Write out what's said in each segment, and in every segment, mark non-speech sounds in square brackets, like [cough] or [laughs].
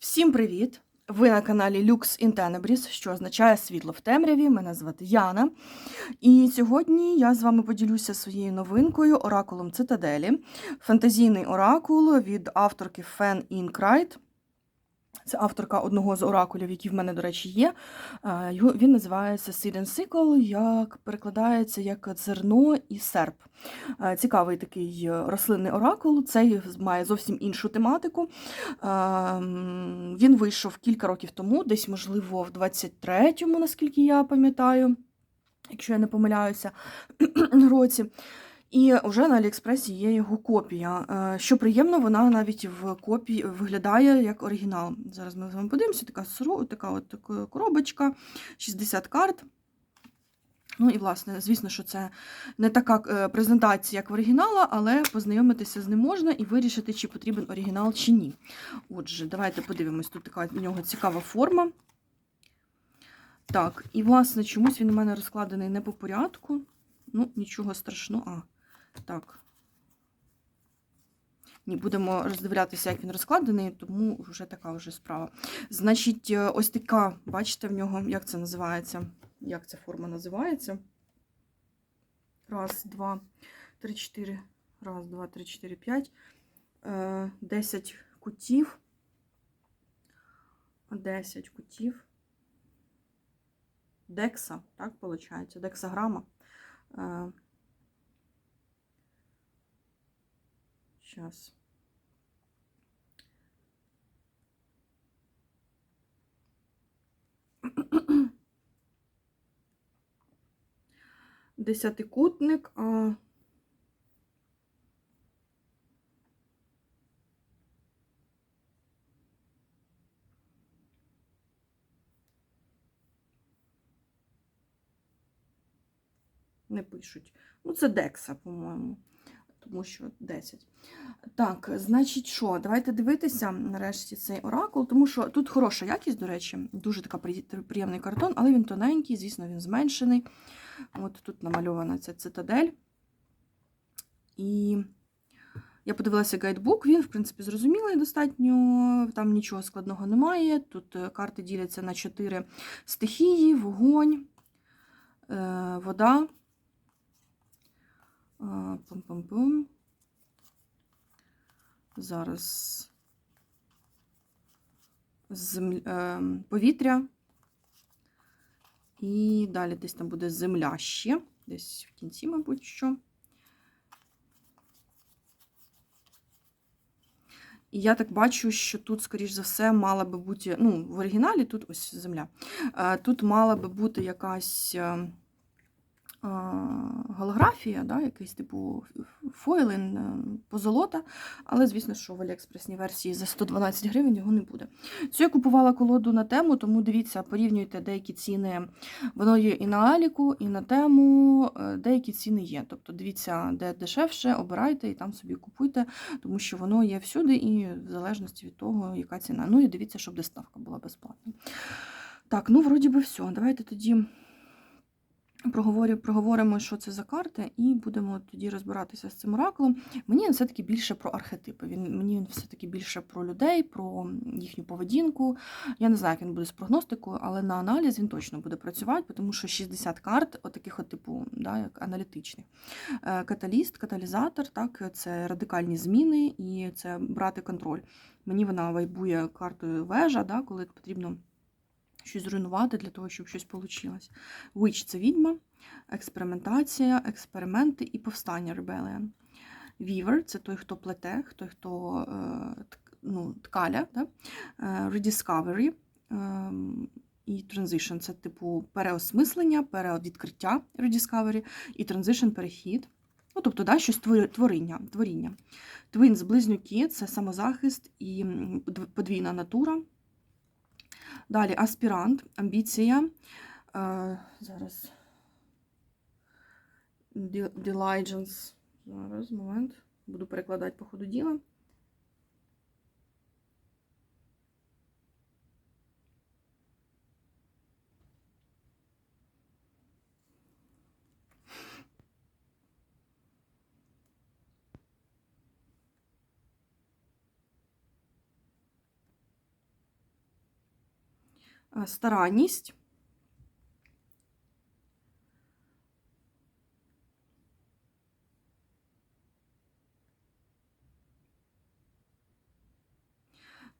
Всім привіт! Ви на каналі Lux in Tenebris, що означає світло в темряві. Мене звати Яна. І сьогодні я з вами поділюся своєю новинкою оракулом Цитаделі. Фантазійний оракул від авторки Фен Інкрайт. Це авторка одного з оракулів, які в мене, до речі, є. Е, Він називається Seed and Sickle, як перекладається як зерно і серп. Е, Цікавий такий е, рослинний оракул. Цей має зовсім іншу тематику. Ем, Він вийшов кілька років тому, десь, можливо, в 23-му, наскільки я пам'ятаю, якщо я не помиляюся, [clears throat] році. І вже на Аліекспресі є його копія. Е, Що приємно, вона навіть в копії виглядає як оригінал. Зараз ми з вами подивимося, така, така от коробочка, 60 карт. Ну і, власне, звісно, що це не така е, презентація, як в оригінала, але познайомитися з ним можна і вирішити, чи потрібен оригінал, чи ні. Отже, давайте подивимось, тут така у нього цікава форма. Так, і, власне, чомусь він у мене розкладений не по порядку. Ну, нічого страшного. А, так. Ні, будемо роздивлятися, як він розкладений, тому вже така вже справа. Значить, е, ось така, бачите, в нього, як це називається? Як ця форма називається? Раз, два, три, чотири. Раз, два, три, чотири, п'ять. Е, Десять кутів. Десять кутів. Декса, так виходить? Дексаграма. Сейчас. [clears throat] Десятикутник. А... Не пишуть. Ну, це Декса, по-моєму. Тому що 10. Так, значить, що? Давайте дивитися нарешті цей оракул, тому що тут хороша якість, до речі, дуже така приємний картон, але він тоненький, звісно, він зменшений. От тут намальована ця цитадель. І я подивилася гайдбук, він, в принципі, зрозумілий достатньо, там нічого складного немає. Тут е, карти діляться на чотири стихії: вогонь, е, вода. Пум-пум-пум. Зараз земля, е, повітря. І далі десь там буде земля ще, десь в кінці, мабуть, що. І я так бачу, що тут, скоріш за все, мала би бути, ну, в оригіналі тут ось земля. Е, Тут мала би бути якась. Голографія, да, якийсь типу фойлин, е, позолота, але, звісно, що в Аліекспресній версії за 112 гривень його не буде. Цю я купувала колоду на тему, тому дивіться, порівнюйте деякі ціни. Воно є і на Аліку, і на тему, е, деякі ціни є. Тобто дивіться, де дешевше, обирайте і там собі купуйте, тому що воно є всюди, і в залежності від того, яка ціна. Ну і дивіться, щоб доставка була безплатна. Так, ну вроді би все. Давайте тоді. Проговорю, проговоримо, що це за карти, і будемо тоді розбиратися з цим оракулом. Мені він все-таки більше про архетипи. Він мені він все-таки більше про людей, про їхню поведінку. Я не знаю, як він буде з прогностикою, але на аналіз він точно буде працювати, тому що 60 карт, отаких от типу, да, як аналітичних. Е, Каталіст, каталізатор, так, це радикальні зміни і це брати контроль. Мені вона вайбує картою вежа, да, коли потрібно щось зруйнувати для того, щоб щось вийшло. Witch – це відьма, експериментація, експерименти і повстання ребелія. Weaver – це той, хто плете, той, хто е, ну, ткаля. Да? Е, Rediscovery е, і Transition – це типу переосмислення, перевідкриття Rediscovery і Transition – перехід. Ну, тобто, да, щось творіння, творіння. Twins – близнюки – це самозахист і подвійна натура. Далі аспірант, амбіція. Е, зараз. Diligence. Зараз, момент. Буду перекладати по ходу діла. Старанність.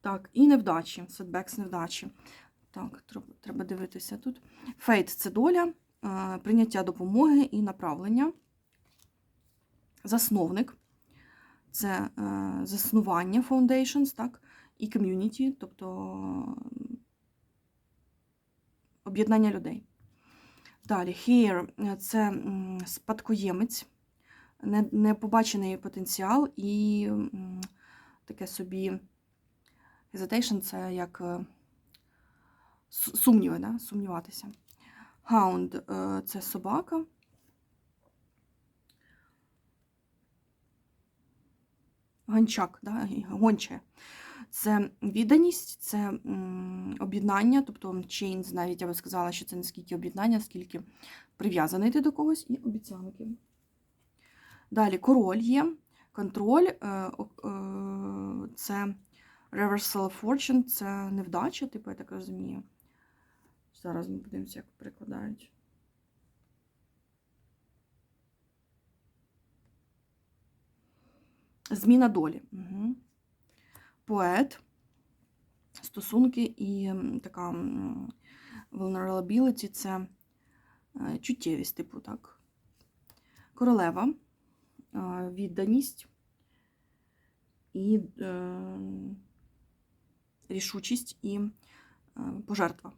Так, і невдачі, setbacks невдачі. Так, треба, дивитися тут. Фейт це доля, е, прийняття допомоги і направлення. Засновник це е, заснування foundations, так, і community, тобто об'єднання людей. Далі, heir – це спадкоємець, непобачений потенціал і таке собі hesitation – це як е, сумніви, да? сумніватися. Hound е, – це собака. Гончак, да? гонче. Це відданість, це об'єднання, тобто chains, навіть я би сказала, що це не скільки об'єднання, скільки прив'язаний ти до когось і обіцянки. Далі король є. Контроль е, е, це reversal of fortune, це невдача, типу, я так розумію. Зараз ми подивимося, як перекладають. Зміна долі. Угу. Поет, стосунки і така vulnerability – це е, чуттєвість, типу, так. Королева, е, відданість і е, рішучість і пожертва.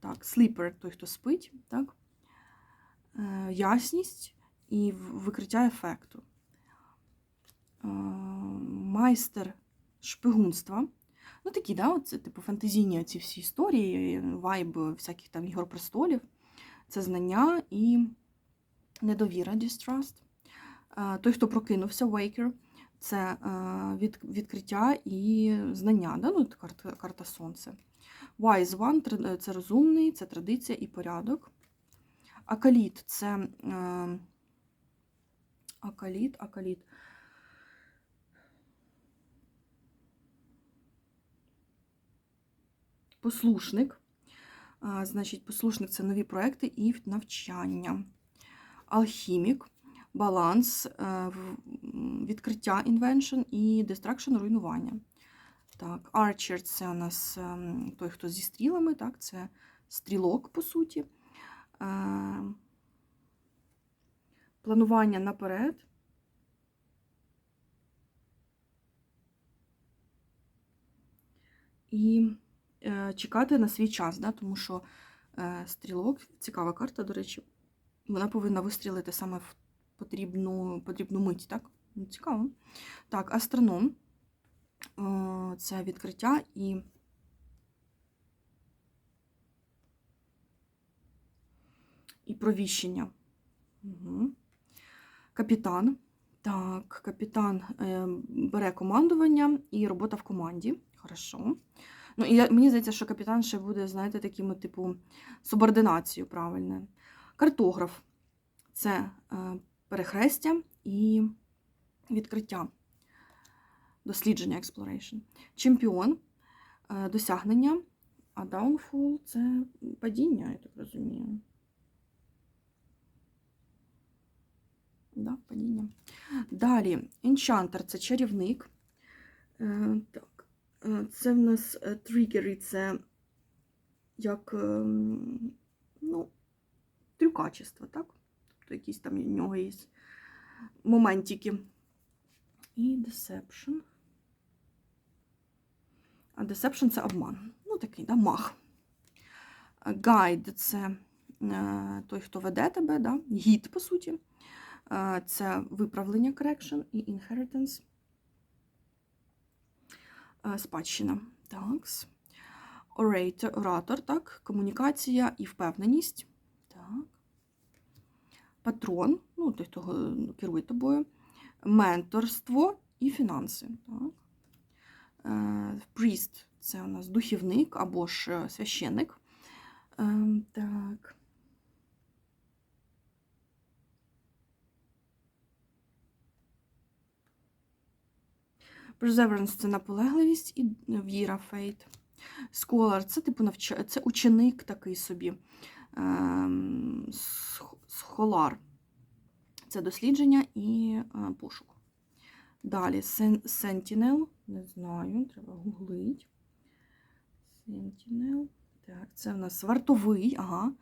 Так, сліпер той, хто спить, так. Ясність і викриття ефекту. Майстер шпигунства. Ну, такі, да, оце, типу, фантазійні ці всі історії, вайб всяких там ігор престолів. Це знання і недовіра, distrust. Той, хто прокинувся, waker, це від, відкриття і знання, да? ну, карта, карта сонця. Wise one це розумний, це традиція і порядок. Акаліт це акаліт, акаліт. Послушник. Значить, послушник це нові проекти і навчання. Алхімік, баланс, е, відкриття invention і destruction руйнування. Так, Archer це у нас ем, той, хто зі стрілами, так, це стрілок, по суті. Е, Планування наперед. І е, чекати на свій час, да, тому що е, стрілок, цікава карта, до речі, вона повинна вистрілити саме в потрібну, потрібну мить, так? Ну, Цікаво. Так, астроном е, це відкриття і і провіщення. Угу. Капітан. Так, капітан е, бере командування і робота в команді. Хорошо. Ну, і я- мені здається, що капітан ще буде, знаєте, таким, типу, субординацією правильною. Картограф це е, перехрестя і відкриття, дослідження, exploration. Чемпіон е, досягнення, а downfall – це падіння, я так розумію. Да, падіння. Далі, Enchanter – це чарівник. Е, це в нас е, тригери, це як ем, ну, трюкачество, так? Тобто якісь там у нього є моментики. І deception. А deception це обман. Ну, такий, да, мах. Гайд це е, той, хто веде тебе, да? гід, по суті. Е, Це виправлення correction і inheritance. Е, Спадщина. Так. Orator, оратор, так, комунікація і впевненість. Так. Патрон, ну, той, хто керує тобою. Менторство і фінанси. Так. Е, Priest – це у нас духівник або ж е, священник. Ем, Так. Perseverance – це наполегливість і віра, фейт. Scholar це типу навч... це ученик такий собі. Ем, сх- Схолар. Це дослідження і е, пошук. Далі Sen- Sentinel. Не знаю, треба гуглить. Sentinel. Так, це в нас вартовий, ага.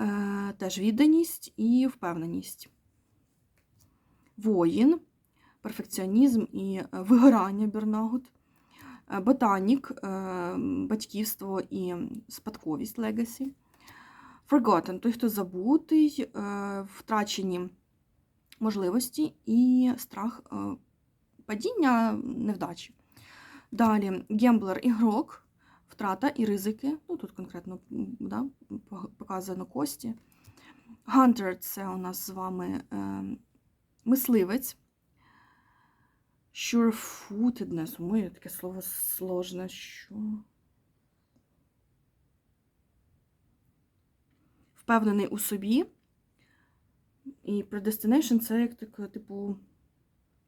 Е, теж відданість і впевненість. Воїн, перфекціонізм і е, вигорання Бернагут. Е, Ботанік, е, батьківство і спадковість легасі. Forgotten той, хто забутий, втрачені можливості і страх падіння невдачі. Далі гемблер ігрок, втрата і ризики. Ну, тут конкретно да, показано кості. Hunter це у нас з вами мисливець. Sure-footedness. Моє таке слово сложне. Що? Впевнений у собі. І predestination це як таке, типу,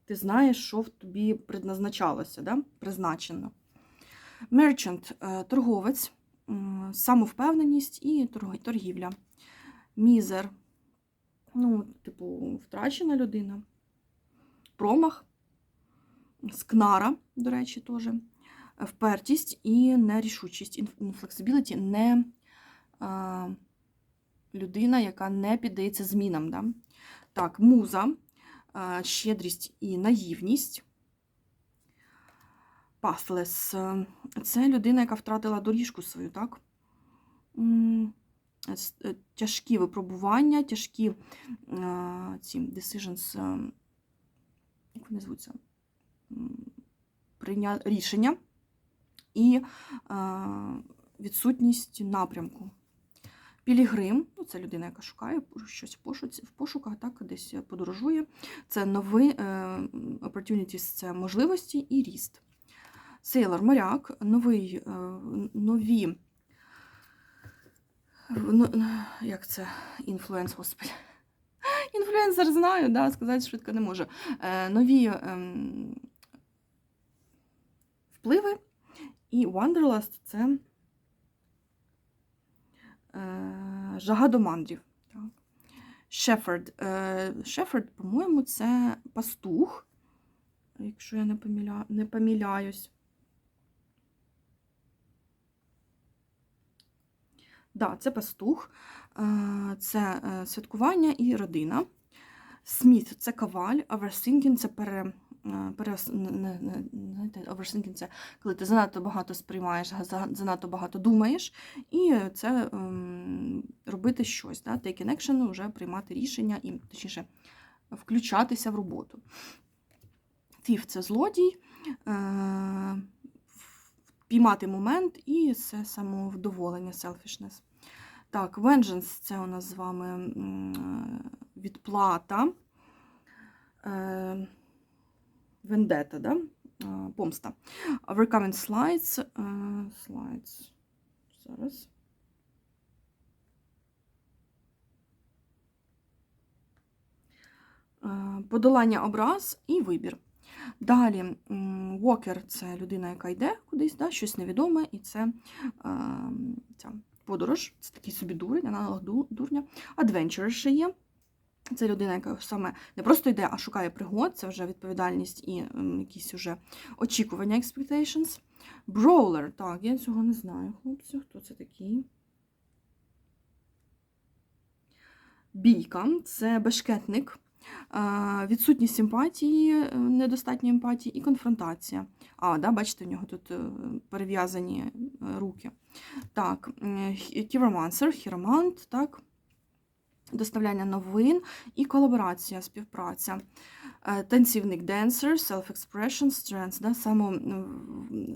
ти знаєш, що в тобі предназначалося, да? призначено. Merchant е, торговець, самовпевненість і торгівля. Мізер, ну, типу, втрачена людина. Промах, скнара, до речі, теж. Впертість і нерішучість. Inflexibility – не а, людина, яка не піддається змінам. Да? Так, муза, а, щедрість і наївність. Pathless – це людина, яка втратила доріжку свою, так? Е, Тяжкі випробування, тяжкі ці decisions, як вони звуться? Прийня... рішення і а, відсутність напрямку. Пілігрим, ну, це людина, яка шукає щось в пошуці, в пошуках, так, десь подорожує. Це нові е, opportunities, це можливості і ріст. Сейлор, моряк, новий, е, нові. Ну, як це? Інфлюенс, господи. Інфлюенсер знаю, да, сказати швидко не можу. Е, нові ем, впливи. І Wanderlust це е, жага до мандрів. Так. Shepherd. Е, по-моєму, це пастух, якщо я не, помиля... не помиляюсь. Да, це пастух, е, це е, святкування і родина. Сміт це коваль, оверсінкінг це пере, е, знаєте, overthinking це коли ти занадто багато сприймаєш, занадто багато думаєш, і це ем, робити щось, да? take action, вже приймати рішення і точніше включатися в роботу. Thief – це злодій, е, піймати момент і це самовдоволення, selfishness. Так, vengeance – це у нас з вами відплата. Вендета, да? Помста. Overcoming slides. е, Slides. Зараз. Е, Подолання образ і вибір. Далі, walker – це людина, яка йде кудись, да, щось невідоме, і це е, ця подорож, це такий собі дурень, аналог дурня. Adventurer ще є. Це людина, яка саме не просто йде, а шукає пригод, це вже відповідальність і м, якісь уже очікування, expectations. Brawler, так, я цього не знаю, хлопці, хто це такий. Бійка це бешкетник, е, відсутність симпатії, е, недостатньо емпатії і конфронтація. А, да, бачите, у нього тут е, перев'язані руки. Так, хіромансер, хіромант, так, доставляння новин і колаборація, співпраця. Е, Танцівник dancer, self-expression, strength, да, само,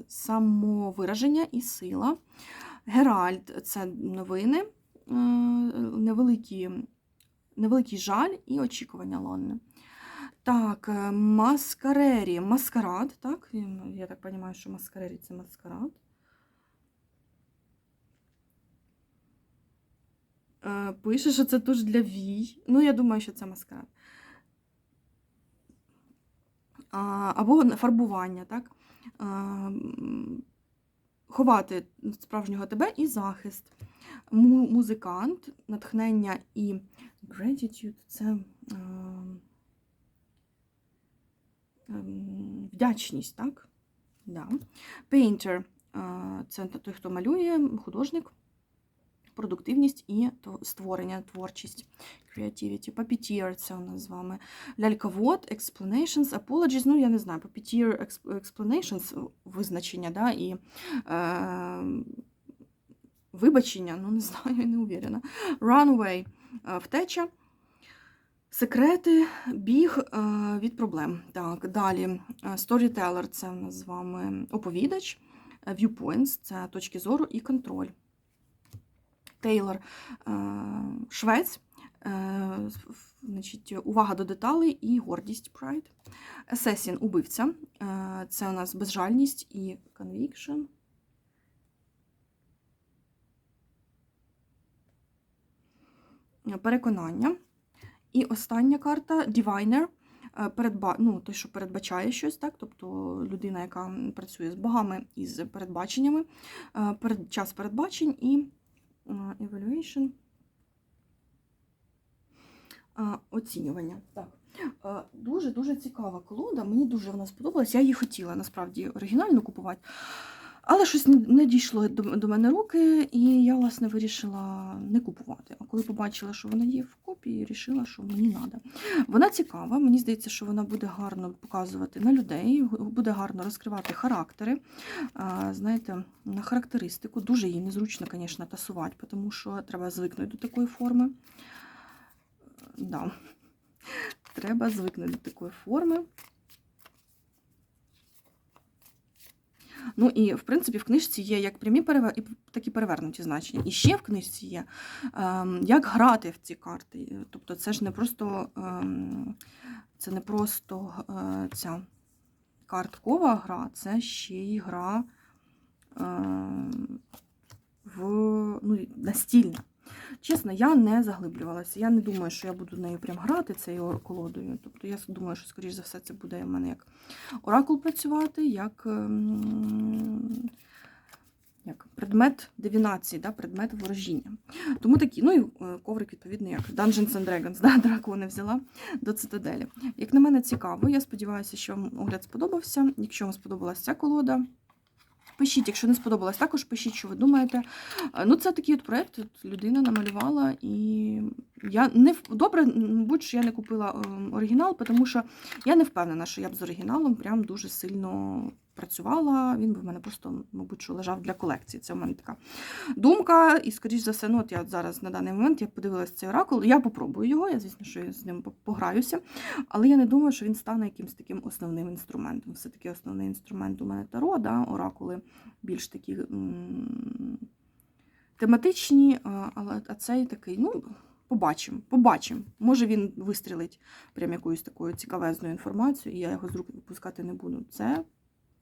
самовираження і сила. Геральт це новини, е, невеликі, невеликий жаль і очікування Лонни. Так, е, маскарері, маскарад, так? Я так розумію, що маскарері це маскарад. Пише, що це туш для вій. Ну, я думаю, що це маскарад. Або фарбування, так? Ховати справжнього тебе і захист. Музикант, натхнення і gratitude – це е, ем, вдячність, так? Да. Painter е, – це той, хто малює, художник, продуктивність і створення, творчість, creativity. Puppeteer – це у нас з вами. Ляльковод, explanations, apologies, ну я не знаю, puppeteer, exp- explanations – визначення, да, і е, вибачення, ну не [laughs] знаю, я не уверена. Runaway е, – втеча. Секрети, біг е, від проблем. Так, далі. е, Storyteller – це у нас з вами оповідач. Е, Viewpoints – це точки зору і контроль. Тейлор е, швець. Е, Значить, увага до деталей і гордість pride. Assassin – убивця. Е, Це у нас безжальність і conviction. Переконання. І остання карта Diviner. Передба... Ну, той, що передбачає щось, так? тобто людина, яка працює з богами і з передбаченнями, час передбачень і evaluation. Оцінювання. Так. Дуже-дуже цікава колода. Мені дуже вона сподобалась. Я її хотіла насправді оригінально купувати. Але щось не- дійшло до, до мене руки, і я, власне, вирішила не купувати. А коли побачила, що вона є в копії, вирішила, що мені треба. Вона цікава, мені здається, що вона буде гарно показувати на людей, буде гарно розкривати характери. Знаєте, на характеристику. Дуже її незручно, звісно, тасувати, тому що треба звикнути до такої форми. Да. Треба звикнути до такої форми. Ну і в принципі в книжці є як прямі перевер... і такі перевернуті значення. І ще в книжці є ем, як грати в ці карти. Тобто це ж не просто ем, це не просто е, ця карткова гра, це ще й гра ем, в ну, настільна. Чесно, я не заглиблювалася. Я не думаю, що я буду нею прям грати цією колодою. Тобто я думаю, що, скоріш за все, це буде в мене як оракул працювати, як, ем, як предмет дивінації, да, предмет ворожіння. Тому такі, ну і е, коврик, відповідно, як Dungeons and Dragons, [laughs] да, дракони взяла до цитаделі. Як на мене, цікаво. Я сподіваюся, що вам огляд сподобався. Якщо вам сподобалася ця колода, Пишіть, якщо не сподобалось, також пишіть, що ви думаєте. Е, Ну, це такий от проєкт, людина намалювала, і я не добре, мабуть, що я не купила ем, оригінал, тому що я не впевнена, що я б з оригіналом прям дуже сильно працювала. Він би в мене просто, мабуть, що лежав для колекції. Це в мене така думка. І, скоріш за все, ну от я зараз на даний момент я подивилася цей оракул. Я попробую його, я, звісно, що я з ним пограюся. Але я не думаю, що він стане якимось таким основним інструментом. Все-таки основний інструмент у мене таро, да, оракули більш такі тематичні, але а цей такий, ну, побачимо, побачимо. Може він вистрілить прям якоюсь такою цікавезною інформацією, і я його з рук випускати не буду. Це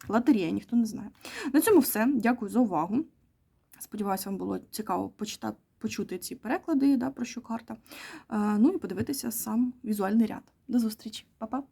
лотерея, ніхто не знає. На цьому все. Дякую за увагу. Сподіваюся, вам було цікаво почитати. Почути ці переклади, да, про що карта. Е, Ну і подивитися сам візуальний ряд. До зустрічі, Па-па!